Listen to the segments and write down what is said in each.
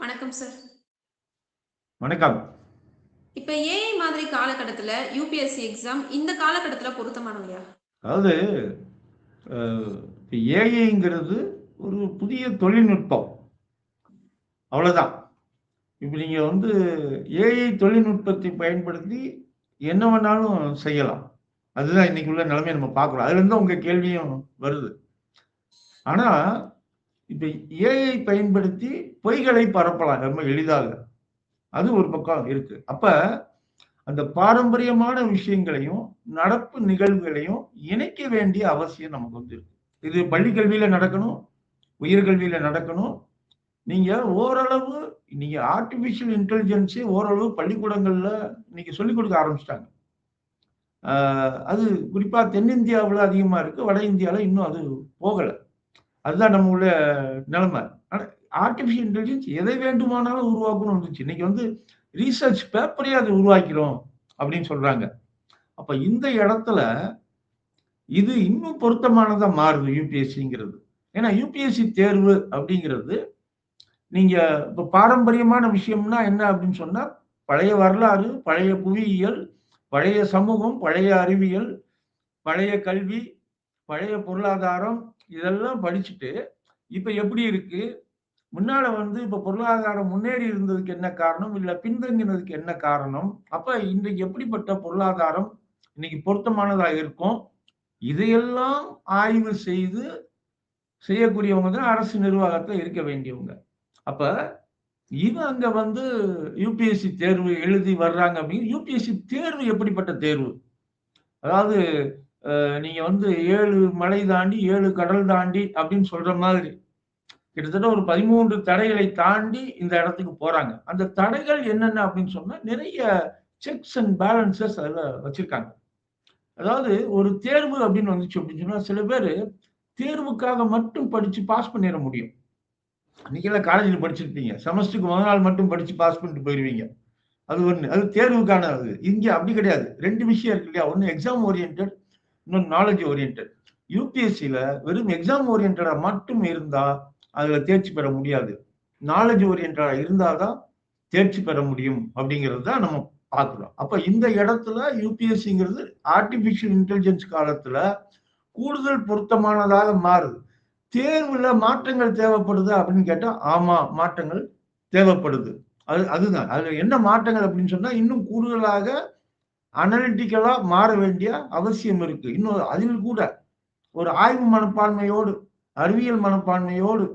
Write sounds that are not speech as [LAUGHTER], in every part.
வணக்கம் சார். வணக்கம். இப்ப ஏஐ மாதிரி காலகட்டத்துல யுபிஎஸ்சி எக்ஸாம் இந்த காலகட்டத்துல பொருத்தமானவையா? அதாவது ஏஐங்கிறது ஒரு புதிய தொழில்நுட்பம். அவ்வளவுதான். இப்ப நீங்க வந்து ஏஐ தொழில்நுட்பத்தை பயன்படுத்தி என்ன வேணாலும் செய்யலாம். அதுதான் இன்னைக்கு உள்ள நிலைமைய நம்ம பார்க்கிறோம். அதுலருந்து தான் உங்க கேள்வியும் வருது. ஆனா, இப்ப ஏஐ பயன்படுத்தி பொய்களை பரப்பலாம் ரொம்ப எளிதாக. அது ஒரு பக்கம் இருக்கு. அப்ப அந்த பாரம்பரியமான விஷயங்களையும், நடப்பு நிகழ்வுகளையும் இணைக்க வேண்டிய அவசியம் நமக்கு வந்து இருக்கு. இது பள்ளி கல்வியில நடக்கணும், உயர்கல்வியில நடக்கணும். நீங்க ஓரளவு நீங்க ஆர்டிபிஷியல் இன்டெலிஜென்ஸே ஓரளவு பள்ளிக்கூடங்கள்ல இன்னைக்கு சொல்லிக் கொடுக்க ஆரம்பிச்சிட்டாங்க அது குறிப்பா தென்னிந்தியாவில் அதிகமா இருக்கு. வட இந்தியாவில் இன்னும் அது போகலை அதுதான் நம்ம உள்ள நிலைமை. ஆனால் ஆர்டிஃபிஷியல் இன்டெலிஜென்ஸ் எதை வேண்டுமானாலும் உருவாக்கணும் வந்துச்சு. இன்னைக்கு வந்து ரீசர்ச் பேப்பரே அதை உருவாக்கிறோம் அப்படின்னு சொல்றாங்க. அப்ப இந்த இடத்துல இது இன்னும் பொருத்தமானதா மாறுது யூபிஎஸ்சிங்கிறது ஏன்னா யூபிஎஸ்சி தேர்வு அப்படிங்கிறது நீங்க இப்போ பாரம்பரியமான விஷயம்னா என்ன அப்படின்னு சொன்னா, பழைய வரலாறு, பழைய புவியியல், பழைய சமூகம், பழைய அறிவியல், பழைய கல்வி, பழைய பொருளாதாரம் இதெல்லாம் படிச்சுட்டு, இப்ப எப்படி இருக்கு? முன்னால வந்து இப்ப பொருளாதாரம் முன்னேறி இருந்ததுக்கு என்ன காரணம்? இல்ல பின்தங்கினதுக்கு என்ன காரணம்? அப்ப இன்றைக்கு எப்படிப்பட்ட பொருளாதாரம் இன்னைக்கு பொருத்தமானதா இருக்கும்? இதையெல்லாம் ஆய்வு செய்து செய்யக்கூடியவங்க தான் அரசு நிர்வாகத்தில் இருக்க வேண்டியவங்க. அப்ப இது அங்க வந்து யூபிஎஸ்சி தேர்வு எழுதி வர்றாங்க அப்படின்னு யூபிஎஸ்சி தேர்வு எப்படிப்பட்ட தேர்வு? அதாவது நீங்க வந்து ஏழு மலை தாண்டி, ஏழு கடல் தாண்டி அப்படின்னு சொல்ற மாதிரி. கிட்டத்தட்ட ஒரு 13 தடைகளை தாண்டி இந்த இடத்துக்கு போறாங்க. அந்த தடைகள் என்னென்ன அப்படின்னு சொன்னா, நிறைய செக்ஸ் அண்ட் பேலன்ஸஸ் அதில் வச்சிருக்காங்க. அதாவது ஒரு தேர்வு அப்படின்னு வந்துச்சு அப்படின்னு சொன்னா, சில பேர் தேர்வுக்காக மட்டும் படிச்சு பாஸ் பண்ணிட முடியும். அன்னைக்கெல்லாம் காலேஜில் படிச்சிருப்பீங்க. செமஸ்டருக்கு முதல் நாள் மட்டும் படிச்சு பாஸ் பண்ணிட்டு போயிடுவீங்க அது ஒன்று அது தேர்வுக்கான அது. இங்கே அப்படி கிடையாது. ரெண்டு விஷயம் இருக்கு இல்லையா? ஒன்று எக்ஸாம் ஓரியன்ட் இன்னொன்னு நாலேஜ் ஓரியன்டட். யூபிஎஸ்சியில் வெறும் எக்ஸாம் ஓரியன்டடா மட்டும் இருந்தா, அதுல தேர்ச்சி பெற முடியாது. நாலேஜ் ஓரியன்டடா இருந்தால் தான் தேர்ச்சி பெற முடியும் அப்படிங்கிறது தான் நம்ம பார்க்குறோம் அப்ப இந்த இடத்துல யூபிஎஸ்சிங்கிறது ஆர்ட்டிபிஷியல் இன்டெலிஜென்ஸ் காலத்துல கூடுதல் பொருத்தமானதாக மாறுது. தேர்வுல மாற்றங்கள் தேவைப்படுது அப்படின்னு கேட்டா, ஆமா மாற்றங்கள் தேவைப்படுது. அது அதுதான். அதுல என்ன மாற்றங்கள் அப்படின்னு சொன்னா, இன்னும் கூடுதலாக அனலிட்டிக்கலா மாற வேண்டிய அவசியம் இருக்கு. இன்னும் அதில் கூட ஒரு ஆய்வு மனப்பான்மையோடு, அறிவியல் மனப்பான்மையோடு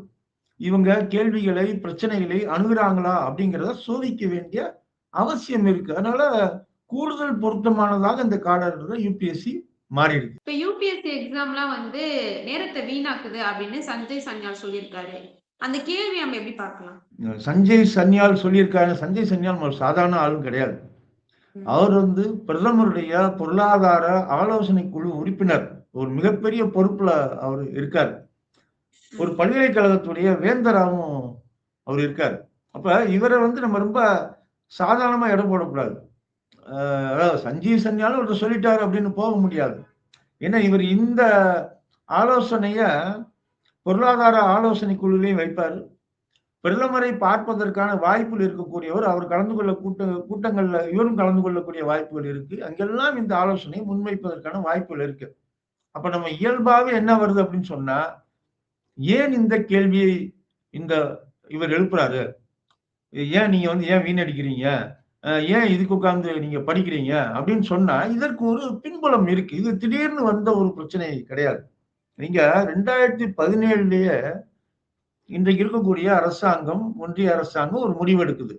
இவங்க கேள்விகளை, பிரச்சனைகளை அணுகுறாங்களா அப்படிங்கிறத சோதிக்க வேண்டிய அவசியம் இருக்கு. அதனால கூடுதல் பொருத்தமானதாக இந்த காலகட்டத்துல யுபிஎஸ்சி மாறியிருக்கு. இப்ப யுபிஎஸ்சி எக்ஸாம்லாம் வந்து நேரத்த வீணாக்குது அப்படின்னு சஞ்சய் சன்யால் சொல்லியிருக்காரு. அந்த கேள்விய நம்ம எப்படி பார்க்கலாம்? சஞ்சய் சன்யால் சொல்லியிருக்காரு. சஞ்சய் சன்யால் ஒரு சாதாரண ஆளும் கிடையாது. அவர் வந்து பிரதமருடைய பொருளாதார ஆலோசனை குழு உறுப்பினர். ஒரு மிகப்பெரிய பொறுப்புல அவர் இருக்கார் ஒரு பல்கலைக்கழகத்துடைய வேந்தராவும் அவர் இருக்காரு. அப்ப இவரை வந்து நம்ம ரொம்ப சாதாரணமா இடம் போடக்கூடாது. அதாவது சஞ்சீவ் சன்யாலும் ஒருத்தர் சொல்லிட்டாரு அப்படின்னு போக முடியாது. ஏன்னா இவர் இந்த ஆலோசனைய பொருளாதார ஆலோசனை குழுவிலயும் வைப்பார் பிரதமரை பார்ப்பதற்கான வாய்ப்புகள் இருக்கக்கூடியவர். அவர் கலந்து கொள்ள கூட்ட கூட்டங்கள்ல இவரும் கலந்து கொள்ளக்கூடிய வாய்ப்புகள் இருக்கு. அங்கெல்லாம் இந்த ஆலோசனையை முன்வைப்பதற்கான வாய்ப்புகள் இருக்கு. அப்ப நம்ம இயல்பாவே என்ன வருது அப்படின்னு சொன்னா, ஏன் இந்த கேள்வியை இந்த இவர் எழுப்புறாரு? ஏன் நீங்க வந்து ஏன் வீணடிக்கிறீங்க? ஏன் இதுக்கு உட்கார்ந்து நீங்க படிக்கிறீங்க? அப்படின்னு சொன்னா, இதற்கு ஒரு பின்புலம் இருக்கு. இது திடீர்னு வந்த ஒரு பிரச்சனை கிடையாது. நீங்க 2017லயே இன்றைக்கு இருக்கக்கூடிய அரசாங்கம், ஒன்றிய அரசாங்கம் ஒரு முடிவு எடுக்குது.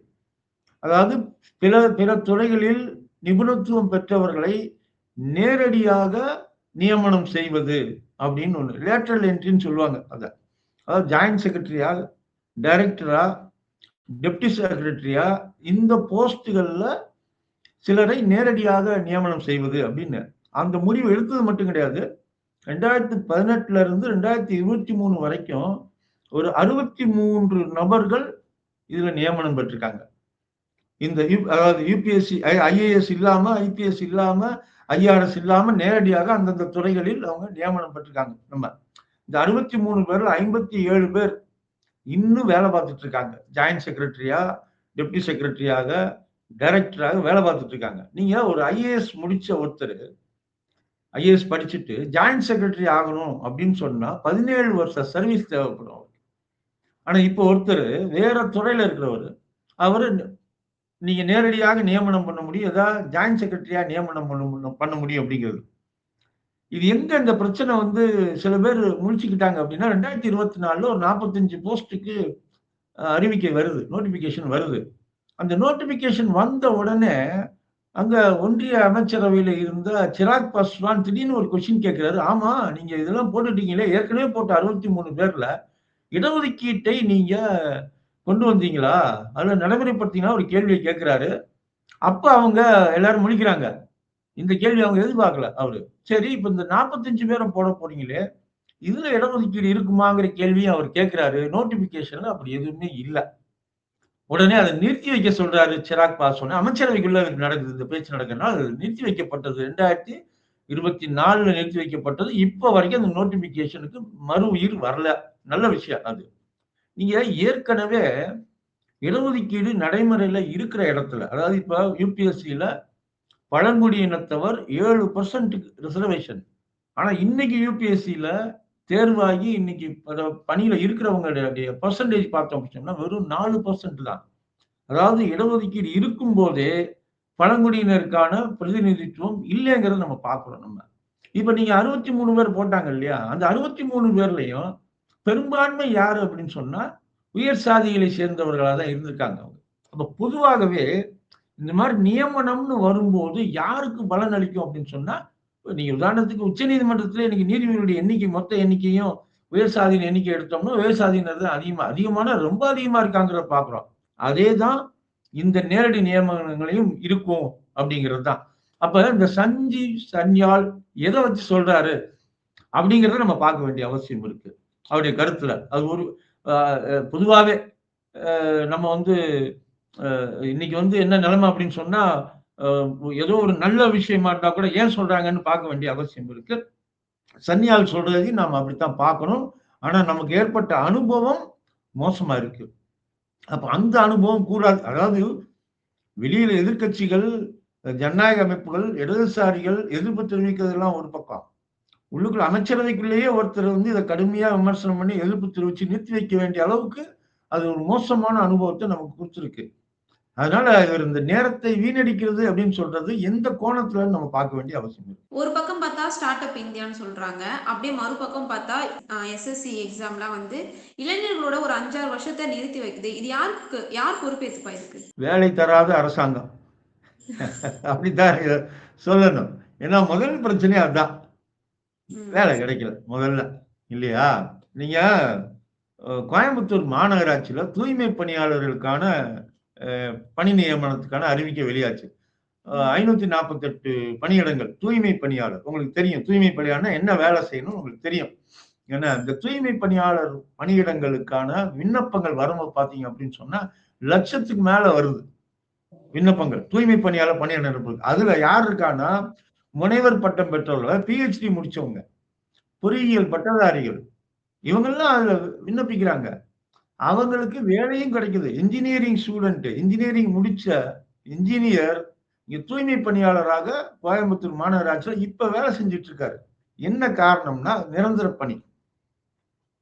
அதாவது பிற பிற துறைகளில் நிபுணத்துவம் பெற்றவர்களை நேரடியாக நியமனம் செய்வது அப்படின்னு ஒன்று லேட்டரல் என்ட்ரின்னு சொல்லுவாங்க அதை அதாவது ஜாயிண்ட் செக்ரட்டரியா, டைரக்டரா, டெப்டி செக்ரட்டரியா இந்த போஸ்டுகளில் சிலரை நேரடியாக நியமனம் செய்வது அப்படின்னு. அந்த முடிவு எடுத்தது மட்டும் கிடையாது. 2018ல இருந்து 2023 வரைக்கும் ஒரு 63 நபர்கள் இதுல நியமனம் பெற்றிருக்காங்க. இந்த அதாவது யூபிஎஸ்சி ஐ ஐஏஎஸ் இல்லாம, ஐபிஎஸ் இல்லாம, ஐஆர்எஸ் இல்லாம நேரடியாக அந்தந்த துறைகளில் அவங்க நியமனம் பெற்றிருக்காங்க நம்ம. இந்த 63 பேர்ல 57 பேர் இன்னும் வேலை பார்த்துட்டு இருக்காங்க ஜாயின்ட் செக்ரட்டரியா டெப்டி செக்ரட்டரியாக டைரக்டராக வேலை பார்த்துட்டு இருக்காங்க நீங்க ஒரு ஐஏஎஸ் முடிச்ச ஒருத்தர் ஐஏஎஸ் படிச்சுட்டு ஜாயிண்ட் செக்ரட்டரி ஆகணும் அப்படின்னு சொன்னா பதினேழு வருஷம் சர்வீஸ் தேவைப்படும் அவருக்கு. ஆனா இப்போ ஒருத்தர் வேற துறையில இருக்கிறவர் அவர் நீங்க நேரடியாக நியமனம் பண்ண முடியும் ஏதாவது ஜாயிண்ட் செக்ரட்டரியா நியமனம் பண்ண பண்ண முடியும் அப்படிங்கிறது. இது எங்க இந்த பிரச்சனை வந்து சில பேர் முடிச்சுக்கிட்டாங்க அப்படின்னா ரெண்டாயிரத்தி இருபத்தி நாலுல ஒரு நாற்பத்தஞ்சு போஸ்ட்டுக்கு அறிவிக்கை வருது நோட்டிபிகேஷன் வருது. அந்த நோட்டிபிகேஷன் வந்த உடனே அங்க ஒன்றிய அமைச்சரவையில இருந்த சிராக் பாஸ்வான் திடீர்னு ஒரு கொஸ்டின் கேட்கிறாரு ஆமா நீங்க இதெல்லாம் போட்டுட்டீங்களே ஏற்கனவே போட்ட அறுபத்தி மூணு பேர்ல இடஒதுக்கீட்டை நீங்க கொண்டு வந்தீங்களா? அதுல நடைமுறைப்படுத்தீங்களா ஒரு கேள்வியை கேட்கிறாரு. அப்ப அவங்க எல்லாரும் முழிக்கிறாங்க. இந்த கேள்வி அவங்க எதிர்பார்க்கல. அவரு சரி இப்ப இந்த நாற்பத்தஞ்சு பேரை போட போறீங்களே இதுல இடஒதுக்கீடு இருக்குமாங்கிற கேள்வியும் அவர் கேட்கிறாரு. நோட்டிபிகேஷன்ல அப்படி எதுவுமே இல்லை. உடனே அதை நிறுத்தி வைக்க சொல்றாரு சிராக் பாஸ்வான். அமைச்சரவைக்குள்ள நடக்குது இந்த பேச்சு நடக்கிறதுனால அது நிறுத்தி வைக்கப்பட்டது. ரெண்டாயிரத்தி இருபத்தி நாலுல நிறுத்தி வைக்கப்பட்டது. இப்போ வரைக்கும் அந்த நோட்டிபிகேஷனுக்கு மறு உயிர் வரல. நல்ல விஷயம் அது. நீங்க ஏற்கனவே இடஒதுக்கீடு நடைமுறையில இருக்கிற இடத்துல அதாவது இப்ப யூபிஎஸ்சியில பழங்குடியினத்தவர் ஏழு பர்சன்ட் ரிசர்வேஷன் ஆனா இன்னைக்கு யூபிஎஸ்சியில தேர்வாகி இன்னைக்கு ப- பணியில இருக்கிறவங்களுடைய பர்சன்டேஜ் பார்த்தோம் அப்படின்னா வெறும் நாலு பர்சன்ட் தான். அதாவது இடஒதுக்கீடு இருக்கும் போதே பழங்குடியினருக்கான பிரதிநிதித்துவம் இல்லைங்கிறத நம்ம பார்க்குறோம் நம்ம. இப்ப நீங்க அறுபத்தி மூணு பேர் போட்டாங்க இல்லையா? அந்த அறுபத்தி மூணு பேர்லயும் பெரும்பான்மை யாரு அப்படின்னு சொன்னா உயர் சாதிகளை சேர்ந்தவர்களாக தான் இருந்திருக்காங்க அவங்க. அப்போ பொதுவாகவே இந்த மாதிரி நியமனம்னு வரும்போது யாருக்கு பலன் அளிக்கும் அப்படின்னு சொன்னா இப்ப நீங்க உதாரணத்துக்கு உச்ச நீதிமன்றத்துல இன்னைக்கு நீதிபதிகளுடைய எண்ணிக்கை மொத்த எண்ணிக்கையும் உயர் சாதியின் எண்ணிக்கை எடுத்தோம்னா உயர் சாதியினர் தான் அதிகமா அதிகமான ரொம்ப அதிகமா இருக்காங்கிறத பாக்குறோம் அதே தான் இந்த நேரடி நியமனங்களையும் இருக்கும் அப்படிங்கிறது தான். அப்ப இந்த சஞ்சி சன்யால் எதை வச்சு சொல்றாரு அப்படிங்கிறத நம்ம பார்க்க வேண்டிய அவசியம் இருக்கு. அவருடைய கருத்துல. அது ஒரு பொதுவாகவே நம்ம வந்து இன்னைக்கு வந்து என்ன நிலைமை அப்படின்னு சொன்னா ஏதோ ஒரு நல்ல விஷயமா இருந்தா கூட ஏன் சொல்றாங்கன்னு பார்க்க வேண்டிய அவசியம் இருக்கு. சன்னியால் சொல்றதையும் நாம் அப்படித்தான் பார்க்கணும். ஆனா நமக்கு ஏற்பட்ட அனுபவம் மோசமா இருக்கு. அப்ப அந்த அனுபவம் கூடாது. அதாவது வெளியில எதிர்க்கட்சிகள் ஜனநாயக அமைப்புகள் இடதுசாரிகள் எதிர்ப்பு தெரிவிக்கிறதெல்லாம் ஒரு பக்கம். உள்ளுக்குள்ள அமைச்சரவைக்குள்ளேயே ஒருத்தர் வந்து இதை கடுமையா விமர்சனம் பண்ணி எதிர்ப்பு தெரிவிச்சு நிறுத்தி வைக்க வேண்டிய அளவுக்கு அது ஒரு மோசமான அனுபவத்தை நமக்கு கொடுத்துருக்கு. அதனால இவர் இந்த நேரத்தை வீணடிக்கிறது அப்படின்னு சொல்றது எந்த கோணத்துல நம்ம பார்க்க வேண்டிய அவசியம் இருக்கு? ஒரு பக்கம் பார்த்தா ஸ்டார்ட் அப் இந்தியான்னு சொல்றாங்க. அப்படியே மறுபக்கம் பார்த்தா எஸ்எஸ்சி எக்ஸாம்லாம் வந்து இளைஞர்களோட ஒரு அஞ்சாறு வருஷத்தை நிறுத்தி வைக்குது. இது யாருக்கு யார் பொறுப்பேற்றுப்பா இதுக்கு? வேலை தராத அரசாங்கம். அப்படித்தான் சொல்லணும். ஏன்னா முதல் பிரச்சனை அதுதான். வேலை கிடைக்கல முதல்ல. இல்லையா? நீங்க கோயம்புத்தூர் மாநகராட்சியில தூய்மை பணியாளர்களுக்கான அஹ், பணி நியமனத்துக்கான அறிவிக்கை வெளியாச்சு. ஐநூத்தி நாற்பத்தெட்டு பணியிடங்கள் தூய்மை பணியாளர். உங்களுக்கு தெரியும் தூய்மை பணியாளர் என்ன வேலை செய்யணும் உங்களுக்கு தெரியும். ஏன்னா இந்த தூய்மை பணியாளர் பணியிடங்களுக்கான விண்ணப்பங்கள் வரம்பு பார்த்தீங்க அப்படின்னு சொன்னா லட்சத்துக்கு மேல வருது. விண்ணப்பங்கள் தூய்மை பணியாளர் இருப்பது அதுல யார் இருக்கான்னா முனைவர் பட்டம் பெற்றவர்கள் பிஹெச்டி முடிச்சவங்க பொறியியல் பட்டதாரிகள் இவங்கெல்லாம் அதில் விண்ணப்பிக்கிறாங்க. அவங்களுக்கு வேலையும் கிடைக்குது. இன்ஜினியரிங் ஸ்டூடெண்ட் இன்ஜினியரிங் முடிச்ச இன்ஜினியர் இங்கே தூய்மை பணியாளராக கோயம்புத்தூர் மாநகராட்சியில் இப்போ வேலை செஞ்சுட்டு இருக்காரு என்ன காரணம்னா நிரந்தர பணி.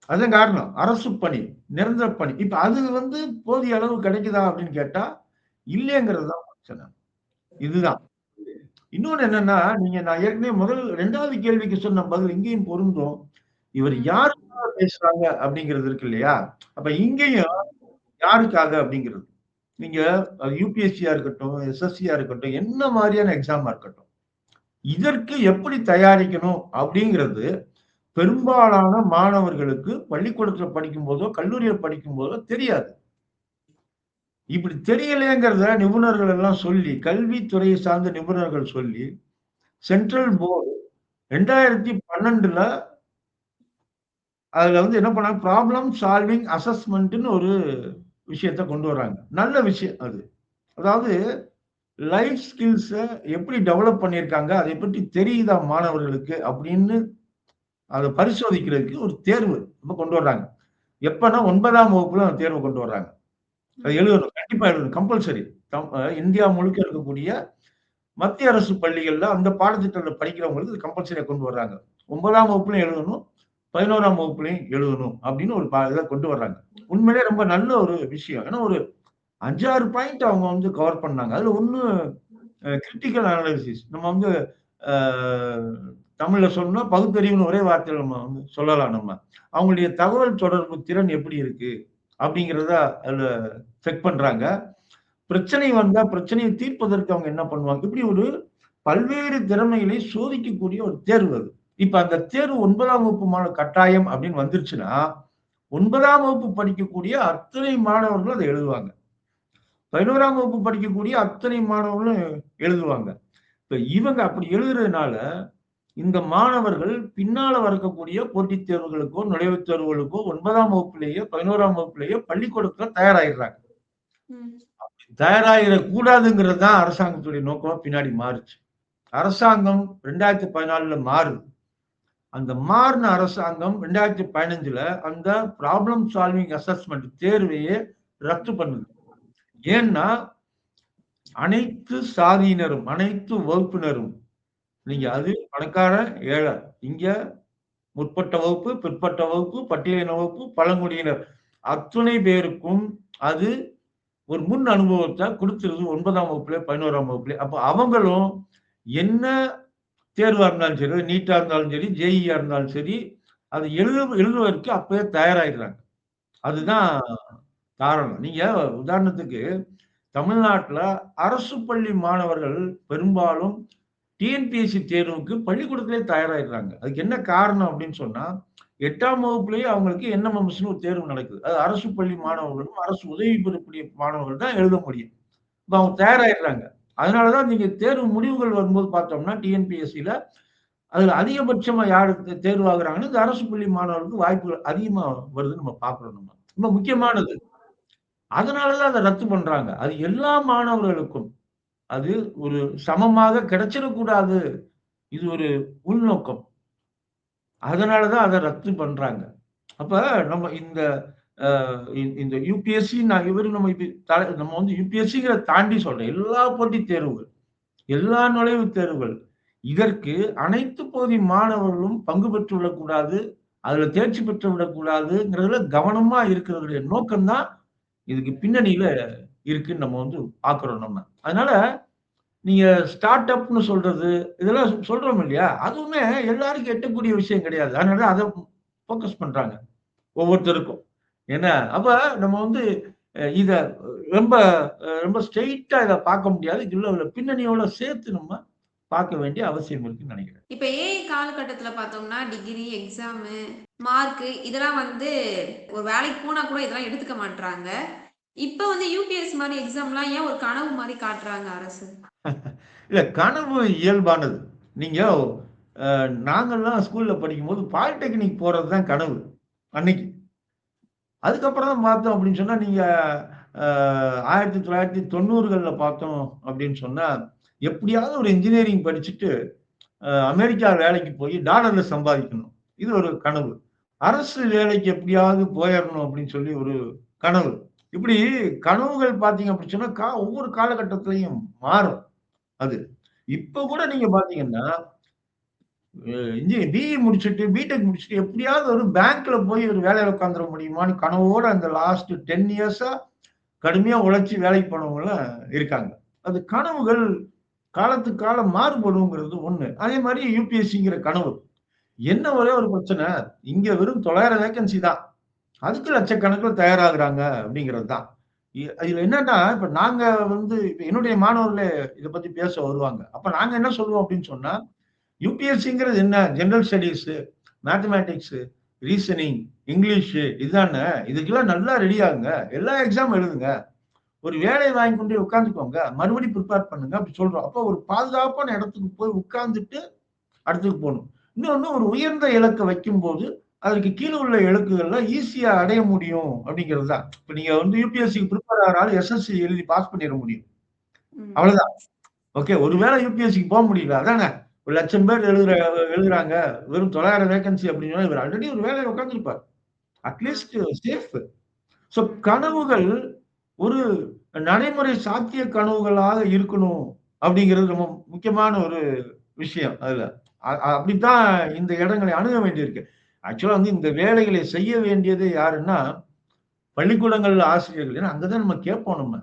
அதுதான் காரணம். அரசு பணி நிரந்தர பணி. இப்போ அது வந்து போதிய அளவு கிடைக்குதா அப்படின்னு கேட்டா இல்லைங்கிறது தான் பிரச்சனை. இதுதான். இன்னொன்னு என்னன்னா நீங்க நான் ஏற்கனவே முதல் ரெண்டாவது கேள்விக்கு சொன்ன பதில் இங்கேயும் பொருந்தும். இவர் யாருக்காக பேசுறாங்க அப்படிங்கிறது இருக்கு இல்லையா? அப்ப இங்கேயும் யாருக்காக அப்படிங்கிறது. நீங்க யூபிஎஸ்சியா இருக்கட்டும் எஸ்எஸ்சியா இருக்கட்டும் என்ன மாதிரியான எக்ஸாமா இருக்கட்டும். இதற்கு எப்படி தயாரிக்கணும் அப்படிங்கிறது பெரும்பாலான மாணவர்களுக்கு பள்ளிக்கூடத்துல படிக்கும் போதோ கல்லூரியில படிக்கும் போதோ தெரியாது. இப்படி தெரியலேங்கிறத நிபுணர்கள் எல்லாம் சொல்லி கல்வித்துறையை சார்ந்த நிபுணர்கள் சொல்லி சென்ட்ரல் போர்டு ரெண்டாயிரத்தி பன்னெண்டுல அதுல வந்து என்ன பண்ணாங்க? ப்ராப்ளம் சால்விங் அசஸ்மெண்ட்னு ஒரு விஷயத்த கொண்டு வராங்க. நல்ல விஷயம் அது. அதாவது லைஃப் ஸ்கில்ஸை எப்படி டெவலப் பண்ணியிருக்காங்க? அதை பற்றி தெரியுதா மாணவர்களுக்கு? அப்படின்னு அதை பரிசோதிக்கிறதுக்கு ஒரு தேர்வு இப்போ கொண்டு வர்றாங்க. எப்போனா ஒன்பதாம் வகுப்புல அந்த தேர்வு கொண்டு வர்றாங்க. அது எழுதணும் கண்டிப்பா எழுதணும் கம்பல்சரி இந்தியா முழுக்க இருக்கக்கூடிய மத்திய அரசு பள்ளிகள்ல அந்த பாடத்திட்டத்தில் படிக்கிறவங்களுக்கு இது கம்பல்சரியா கொண்டு வர்றாங்க. ஒன்பதாம் வகுப்புலையும் எழுதணும் பதினோராம் வகுப்புலையும் எழுதணும் அப்படின்னு ஒரு பா- இதை கொண்டு வர்றாங்க. உண்மையிலே ரொம்ப நல்ல ஒரு விஷயம். ஏன்னா ஒரு அஞ்சாறு பாயிண்ட் அவங்க வந்து கவர் பண்ணாங்க. அதுல ஒன்று கிரிட்டிக்கல் அனாலிசிஸ் நம்ம வந்து தமிழில் தமிழ்ல சொன்னா பகுத்தறிவுன்னு ஒரே வார்த்தையில் நம்ம வந்து சொல்லலாம் நம்ம. அவங்களுடைய தகவல் தொடர்பு திறன் எப்படி இருக்கு? அப்படிங்கிறத அதில் செக் பண்றாங்க. பிரச்சனை வந்தால் பிரச்சனையை தீர்ப்பதற்கு அவங்க என்ன பண்ணுவாங்க? இப்படி ஒரு பல்வேறு திறமைகளை சோதிக்கக்கூடிய ஒரு தேர்வு அது. இப்போ அந்த தேர்வு ஒன்பதாம் வகுப்பு மாணவ கட்டாயம் அப்படின்னு வந்துருச்சுன்னா ஒன்பதாம் வகுப்பு படிக்கக்கூடிய அத்தனை மாணவர்களும் அதை எழுதுவாங்க. பதினோராம் வகுப்பு படிக்கக்கூடிய அத்தனை மாணவர்களும் எழுதுவாங்க. இப்போ இவங்க அப்படி எழுதுறதுனால இந்த மாணவர்கள் பின்னால வரக்கூடிய போட்டித் தேர்வுகளுக்கோ நுழைவுத் தேர்வுகளுக்கோ ஒன்பதாம் வகுப்புலேயே பதினோராம் வகுப்புலேயே பள்ளிக்கூடத்துல தயாராகிடுறாங்க ம். தயாராகிடக் கூடாதுங்கிறது தான் அரசாங்கத்துடைய நோக்கமா. பின்னாடி மாறுச்சு. அரசாங்கம் ரெண்டாயிரத்தி பதினாலுல மாறுது. அந்த மாறின அரசாங்கம் ரெண்டாயிரத்தி பதினஞ்சுல அந்த ப்ராப்ளம் சால்விங் அசஸ்மெண்ட் தேர்வையே ரத்து பண்ணுது. ஏன்னா அனைத்து சாதியினரும் அனைத்து வகுப்பினரும் நீங்க அது பணக்காரன் ஏழை. இங்க முற்பட்ட வகுப்பு பிற்பட்ட வகுப்பு பட்டியலின வகுப்பு பழங்குடியினர். அத்துணை பேருக்கும் அது ஒரு முன் அனுபவத்தை கொடுத்துருது ஒன்பதாம் வகுப்புல பதினோராம் வகுப்புல. அப்ப அவங்களும் என்ன தேர்வா இருந்தாலும் சரி நீட்டா இருந்தாலும் சரி ஜேஇஆ இருந்தாலும் சரி அதை எழுத எழுதுவதற்கு அப்பவே தயாராகிடுறாங்க அதுதான் காரணம். நீங்க உதாரணத்துக்கு தமிழ்நாட்டுல அரசு பள்ளி மாணவர்கள் பெரும்பாலும் டிஎன்பிஎஸ்சி தேர்வுக்கு பள்ளிக்கூடத்திலே தயாராகிடுறாங்க அதுக்கு என்ன காரணம் அப்படின்னு சொன்னா எட்டாம் வகுப்புலேயே அவங்களுக்கு என்எம்எம்எஸ்னு ஒரு தேர்வு நடக்குது. அது அரசு பள்ளி மாணவர்களும் அரசு உதவி பெறக்கூடிய மாணவர்கள் தான் எழுத முடியும். இப்போ அவங்க தயாராகிடுறாங்க அதனாலதான் நீங்கள் தேர்வு முடிவுகள் வரும்போது பார்த்தோம்னா டிஎன்பிஎஸ்சியில் அதில் அதிகபட்சமா யாரு தேர்வாகிறாங்கன்னு இந்த அரசு பள்ளி மாணவர்களுக்கு வாய்ப்புகள் அதிகமா வருதுன்னு நம்ம பார்க்குறோம் நம்ம. ரொம்ப முக்கியமானது. அதனாலதான் அதை ரத்து பண்றாங்க. அது எல்லா மாணவர்களுக்கும். அது ஒரு சமமாக கிடைச்சிடக்கூடாது. இது ஒரு உள்நோக்கம். அதனாலதான் அதை ரத்து பண்றாங்க. அப்ப நம்ம இந்த இந்த- யூபிஎஸ்சி நான் இவரு நம்ம இப்படி நம்ம வந்து யூபிஎஸ்சிங்கிற தாண்டி சொல்றேன். எல்லா போட்டி தேர்வுகள் எல்லா நுழைவுத் தேர்வுகள் இதற்கு அனைத்து பகுதி மாணவர்களும் பங்கு பெற்று விடக்கூடாது அதுல தேர்ச்சி பெற்று விடக்கூடாதுங்கிறதுல கவனமா இருக்கிறதுடைய நோக்கம்தான் இதுக்கு பின்னணியில இருக்குன்னு நம்ம வந்து பார்க்குறோம் நம்ம. அதனால நீங்க ஸ்டார்ட் அப்னு சொல்றது இதெல்லாம் சொல்கிறோம் சொல்றோம் இல்லையா? அதுவுமே எல்லாருக்கும் எட்டக்கூடிய விஷயம் கிடையாது. அதனால அதை ஃபோக்கஸ் பண்றாங்க ஒவ்வொருத்தருக்கும். என்ன அப்ப நம்ம வந்து இதை ரொம்ப ரொம்ப ஸ்ட்ரெயிட்டா இதை பார்க்க முடியாது. இல்லை உள்ள பின்னணியோட சேர்த்து நம்ம பார்க்க வேண்டிய அவசியம் இருக்குன்னு நினைக்கிறேன். இப்ப ஏஐ காலகட்டத்துல பார்த்தோம்னா டிகிரி எக்ஸாமு மார்க் இதெல்லாம் வந்து ஒரு வேலைக்கு போனா கூட இதெல்லாம் எடுத்துக்க மாட்றாங்க. இப்ப வந்து யூபிஎஸ் மாதிரி எக்ஸாம்லாம் ஏன் ஒரு கனவு மாதிரி காட்டுறாங்க அரசு? [LAUGHS] இல்ல கனவு இயல்பானது. நீங்க நாங்கள்லாம் நாங்கெல்லாம் ஸ்கூல்ல படிக்கும்போது பாலிடெக்னிக் போறது தான் கனவு அன்னைக்கு. அதுக்கப்புறம் தான் பார்த்தோம் அப்படின்னு சொன்னா நீங்க ஆயிரத்தி தொள்ளாயிரத்தி தொண்ணூறுகளில் பார்த்தோம் அப்படின்னு சொன்னா எப்படியாவது ஒரு இன்ஜினியரிங் படிச்சுட்டு அமெரிக்கா வேலைக்கு போய் டாலர்ல சம்பாதிக்கணும். இது ஒரு கனவு. அரசு வேலைக்கு எப்படியாவது போயிடணும் அப்படின்னு சொல்லி ஒரு கனவு. இப்படி கனவுகள் பார்த்தீங்க அப்படின்னு சொன்னா கா ஒவ்வொரு காலகட்டத்திலையும் மாறும் அது. இப்ப கூட நீங்க பாத்தீங்கன்னா பிஇ முடிச்சுட்டு பிடெக் முடிச்சுட்டு எப்படியாவது ஒரு பேங்க்ல போய் ஒரு வேலையில உட்காந்துட முடியுமான்னு கனவோட அந்த லாஸ்ட் டென் இயர்ஸா கடுமையா உழைச்சி வேலைக்கு போனவங்க இருக்காங்க. அது கனவுகள் காலத்துக்கு காலம் மாறுபடுங்கிறது ஒண்ணு. அதே மாதிரி யூபிஎஸ்சிங்கிற கனவு. என்ன ஒரே ஒரு பிரச்சனை? இங்க வெறும் தொள்ளாயிரம் வேகன்சி தான். அதுக்கு லட்சக்கணக்கில் தயாராகிறாங்க அப்படிங்கிறது தான். இ- இதுல என்னன்னா இப்ப நாங்க வந்து இப்போ என்னுடைய மாணவர்களே இதை பத்தி பேச வருவாங்க. அப்ப நாங்க என்ன சொல்லுவோம் அப்படின்னு சொன்னா யூபிஎஸ்சிங்கிறது என்ன? General studies mathematics reasoning English இதுதானே? இதுக்கெல்லாம் நல்லா ரெடி ஆகுங்க. எல்லா எக்ஸாம் எழுதுங்க. ஒரு வேலையை வாங்கி கொண்டு உட்காந்துக்கோங்க மறுபடியும் ப்ரிப்பேர் பண்ணுங்க அப்படி சொல்றோம். அப்போ ஒரு பாதுகாப்பான இடத்துக்கு போய் உட்காந்துட்டு அடுத்துக்கு போகணும். இன்னொன்று ஒரு உயர்ந்த இலக்கை வைக்கும்போது அதுக்கு கீழே உள்ள இலக்குகள்லாம் ஈஸியா அடைய முடியும் அப்படிங்கிறது தான் இப்ப நீங்க வந்து யூபிஎஸ்சிக்கு ப்ரிப்பேர் ஆகிறாலும் எஸ்எஸ்சி எழுதி பாஸ் பண்ணிட முடியும். அவ்வளவுதான். ஓகே ஒருவேளை யூபிஎஸ்சிக்கு போக முடியல அதானே? ஒரு லட்சம் பேர் எழுதுற எழுதுறாங்க வெறும் தொள்ளாயிரம் வேகன்சி அப்படின்னு சொன்னா இவர் ஆல்ரெடி ஒரு வேலையை உட்காந்துருப்பார் அட்லீஸ்ட் சேஃப் ஸோ கனவுகள் ஒரு நடைமுறை சாத்திய கனவுகளாக இருக்கணும் அப்படிங்கிறது ரொம்ப முக்கியமான ஒரு விஷயம் அதுல. அப்படித்தான் இந்த இடங்களை அணுக வேண்டியிருக்கு. ஆக்சுவலா வந்து இந்த வேலைகளை செய்ய வேண்டியது யாருன்னா பள்ளிக்கூடங்கள் ஆசிரியர்கள். ஏன்னா அங்கதான் நம்ம கேட்போம் நம்ம.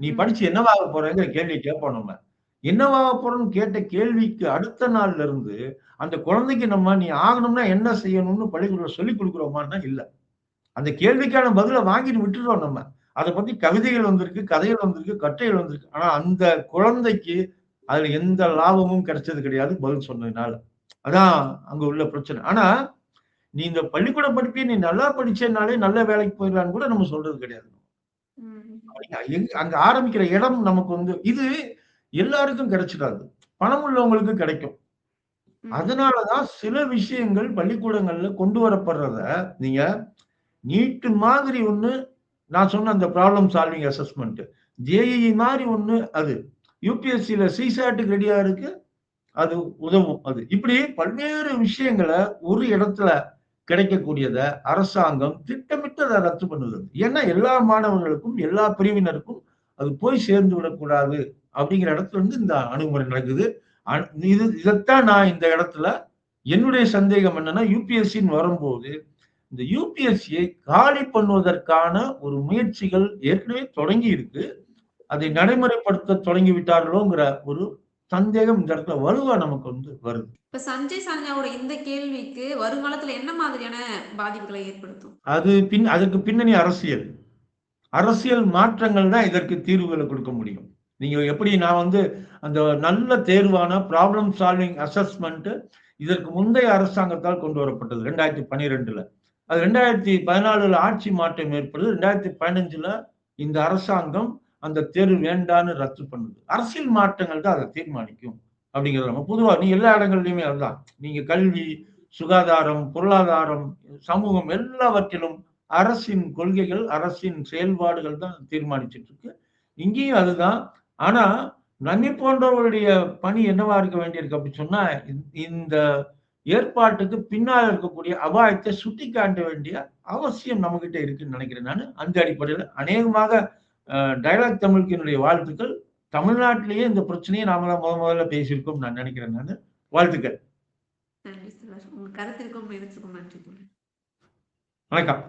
நீ. படிச்சு என்னவாக போறேங்கிற கேள்வி கேட்போம் நம்ம. என்னவாக போறோம்னு கேட்ட கேள்விக்கு அடுத்த நாள்ல இருந்து அந்த குழந்தைக்கு நம்ம நீ ஆகணும்னா என்ன செய்யணும்னு பள்ளிக்கூடம் சொல்லி கொடுக்குறோமான்னா இல்ல. அந்த கேள்விக்கான பதிலை வாங்கிட்டு விட்டுறோம் நம்ம. அதை பத்தி கவிதைகள் வந்திருக்கு கதைகள் வந்திருக்கு கட்டுரைகள் வந்திருக்கு. ஆனா அந்த குழந்தைக்கு அதுல எந்த லாபமும் கிடைச்சது கிடையாது பதில் சொன்னதுனால. அதான் அங்க உள்ள பிரச்சனை. ஆனா நீ இந்த பள்ளிக்கூட படிப்பை நீ நல்லா படிச்சேனாலே நல்ல வேலைக்கு போயிடலான்னு கூட நம்ம சொல்றது கிடையாது. அங்க ஆரம்பிக்கிற இடம் நமக்கு வந்து இது எல்லாருக்கும் கிடைச்சிடாது. பணம் உள்ளவங்களுக்கு கிடைக்கும். அதனாலதான் சில விஷயங்கள் பள்ளிக்கூடங்கள்ல கொண்டு வரப்படுறத நீங்க நீட்டு மாதிரி ஒண்ணு நான் சொன்ன அந்த ப்ராப்ளம் சால்விங் அசஸ்மெண்ட் ஜேஇ மாதிரி ஒண்ணு அது யூபிஎஸ்சியில சிசாட்டுக்கு ரெடியா இருக்கு அது உதவும். அது இப்படி பல்வேறு விஷயங்களை ஒரு இடத்துல கிடைக்கக்கூடியத அரசாங்கம் திட்டமிட்டு அதை ரத்து பண்ணுது. ஏன்னா எல்லா மாணவர்களுக்கும் எல்லா பிரிவினருக்கும் அது போய் சேர்ந்து விடக்கூடாது அப்படிங்கிற இடத்துல இருந்து இந்த அணுகுமுறை நடக்குது. அ- இது இதைத்தான் நான் இந்த இடத்துல என்னுடைய சந்தேகம் என்னன்னா யூபிஎஸ்சின்னு வரும்போது இந்த யூபிஎஸ்சியை காலி பண்ணுவதற்கான ஒரு முயற்சிகள் ஏற்கனவே தொடங்கி இருக்கு. அதை நடைமுறைப்படுத்த தொடங்கி விட்டார்களோங்கிற ஒரு சந்தேகம் இந்த இடத்துல வலுவா நமக்கு வந்து வருது. இப்ப சஞ்சய் சாஞ்சாவோட இந்த கேள்விக்கு வருங்காலத்துல என்ன மாதிரியான பாதிப்புகளை ஏற்படுத்தும்? அது பின் அதற்கு பின்னணி அரசியல். அரசியல் மாற்றங்கள் தான் இதற்கு தீர்வுகளை கொடுக்க முடியும். நீங்க எப்படி நான் வந்து அந்த நல்ல தேர்வான ப்ராப்ளம் சால்விங் அசஸ்மெண்ட் இதற்கு முந்தைய அரசாங்கத்தால் கொண்டு வரப்பட்டது ரெண்டாயிரத்தி பன்னிரெண்டுல. அது ரெண்டாயிரத்தி பதினாலுல ஆட்சி மாற்றம் ஏற்படுது ரெண்டாயிரத்தி பதினஞ்சுல இந்த அரசாங்கம் அந்த தேர்வு வேண்டான்னு ரத்து பண்ணுது. அரசியல் மாற்றங்கள் தான் அதை தீர்மானிக்கும் அப்படிங்கிறது நம்ம பொதுவாக நீ எல்லா இடங்கள்லையுமே அதுதான். நீங்க கல்வி சுகாதாரம் பொருளாதாரம் சமூகம் எல்லாவற்றிலும் அரசின் கொள்கைகள் அரசின் செயல்பாடுகள் தான் தீர்மானிச்சுட்டு இருக்கு. இங்கேயும் அதுதான். ஆனா நம்மை போன்றவர்களுடைய பணி என்னவா இருக்க வேண்டியிருக்கு அப்படின்னு சொன்னா இந்த- இந்த ஏற்பாட்டுக்கு பின்னால் இருக்கக்கூடிய அபாயத்தை சுட்டி காட்ட வேண்டிய அவசியம் நம்மகிட்ட இருக்குன்னு நினைக்கிறேன் நான். அந்த அடிப்படையில் அநேகமாக டைலாக் தமிழுக்கு என்னுடைய வாழ்த்துக்கள். தமிழ்நாட்டிலேயே இந்த பிரச்சனையை நாம தான் முத முதல்ல பேசியிருக்கோம் நான் நினைக்கிறேன் நான். வாழ்த்துக்கள். வணக்கம்.